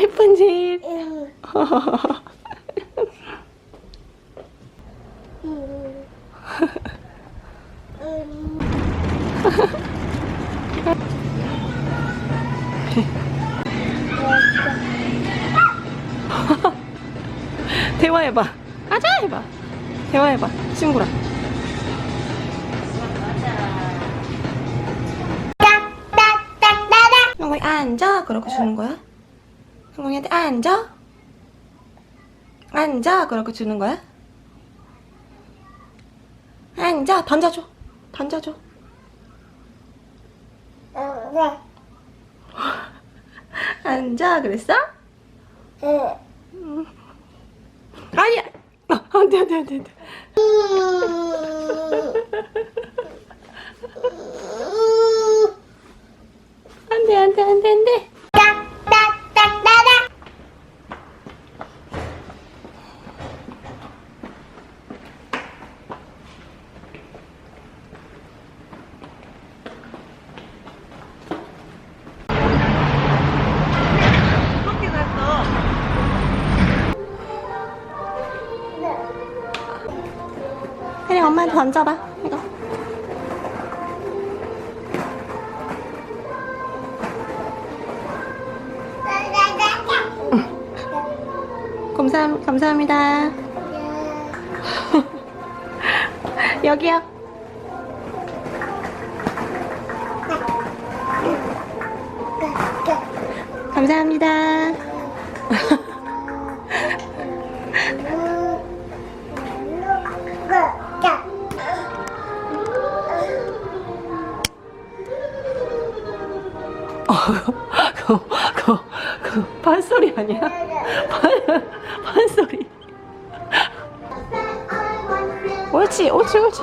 예쁜 집. 대화해봐. 가자 해봐. 대화해봐. 친구랑. 딱딱딱따닥. 형광이 앉아. 그러고 주는 거야? 형광이한테 앉아. 앉아. 그러고 주는 거야? 앉아. 던져줘. 던져줘. 응, 네. 앉아. 그랬어? 응. 아니야. 아, 안 돼, 안 돼, 안 돼, 안 돼. 안 돼, 안 돼, 안 돼, 안 돼. 엄마한테 던져봐. 이거. 감사, 감사합니다. 여기요. 감사합니다. 어, 그, 그, 그, 판소리 아니야? 판, 판소리. 옳지, 옳지, 옳지.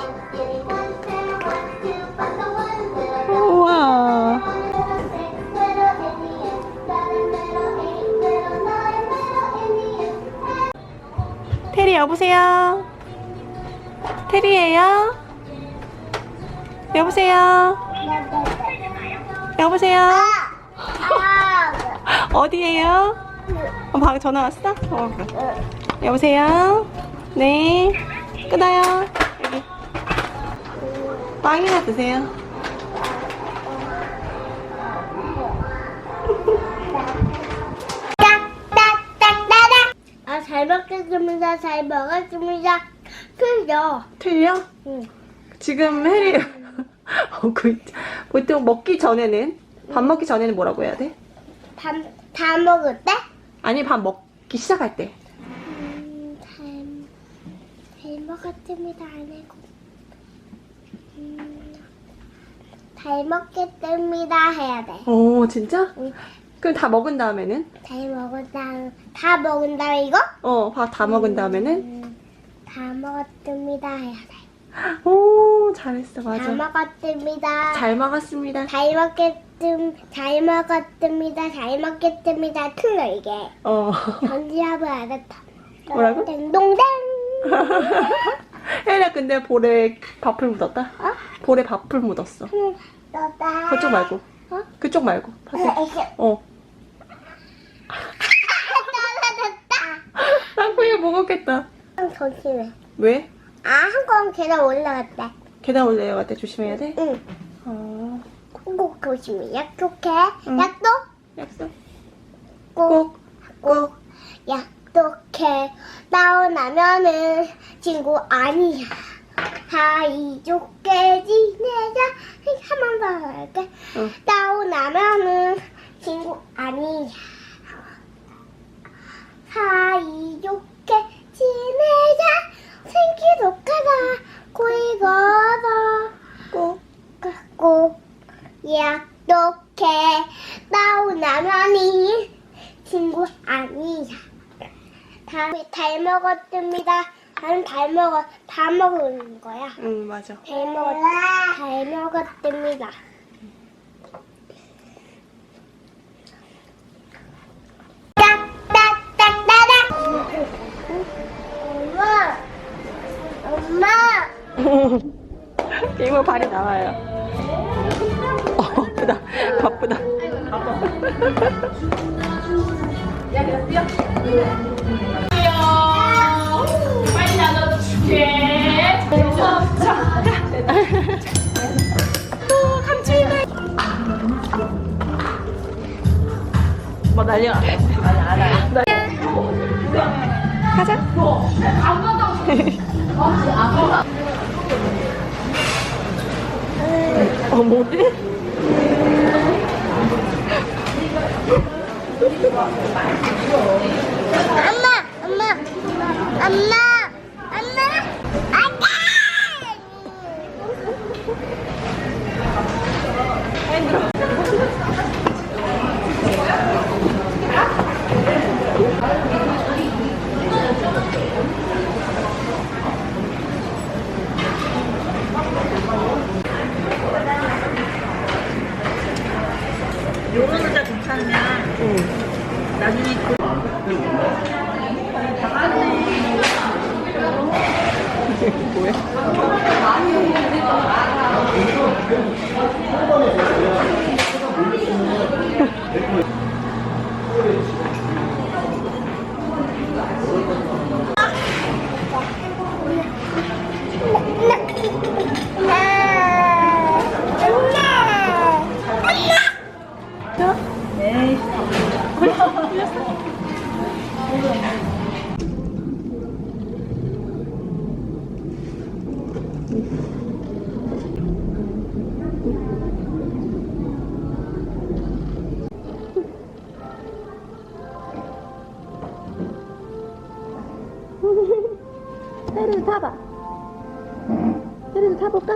우와. 테리 여보세요? 테리예요? 여보세요? 여보세요? 어디에요? 어, 방 전화 왔어? 어. 여보세요? 네. 끊어요. 여기. 빵이나 드세요. 아, 잘 먹겠습니다. 잘 먹었습니다. 틀려. 틀려? 응. 지금 해리 보통 먹기 전에는 밥 먹기 전에는 뭐라고 해야 돼? 다, 다 먹을 때? 아니 밥 먹기 시작할 때. 음, 잘, 잘 먹었습니다. 안 하고. 음, 잘 먹겠습니다. 해야 돼. 오 진짜? 응. 그럼 다 먹은 다음에는? 잘 먹은 다음, 다 먹은 다음에 이거? 어 밥 다 먹은 다음에는? 음, 다 먹었습니다. 해야 돼. 오 잘했어 다 맞아. 먹었습니다. 잘 먹었습니다. 잘 먹겠음, 잘 먹었습니다. 잘 먹겠습니다. 틀려 이게. 어. 전지합을 알았다. 뭐라고? 땡동댕. 혜리야 근데 볼에 밥풀 묻었다? 어? 볼에 밥풀 묻었어. 너다. 그쪽 말고. 어? 그쪽 말고. 밖에. 어. 떨어졌다. 땅콩이가 먹었겠다. 조심해. 왜? 아, 한건 계단 올라갔다. 계단 올라갈 때 조심해야 돼? 응. 어. 꼭 조심해. 약속해. 응. 약속? 약속. 꼭. 꼭. 꼭. 약속해. 나오나면은 친구 아니야. 사이좋게 지내자. 한 번 더 할게. 응. 나오나면은 친구 아니야. 사이좋게 지내자. 생기록하다. 고이 걸어. 꼭. 꼭 약속해. 나오나면이 친구 아니야. 다, 잘 먹었습니다. 나는 잘 먹어, 다 먹은 거야. 응 맞아. 잘 먹었, 잘 먹었습니다. 엄마, 엄마. 이모 발이 나와요. 어, 바쁘다. 바쁘다. 빨리 뭐 난리가 났어. 가자. 어, 뭐지? 테리도 타봐. 테리도 타볼까?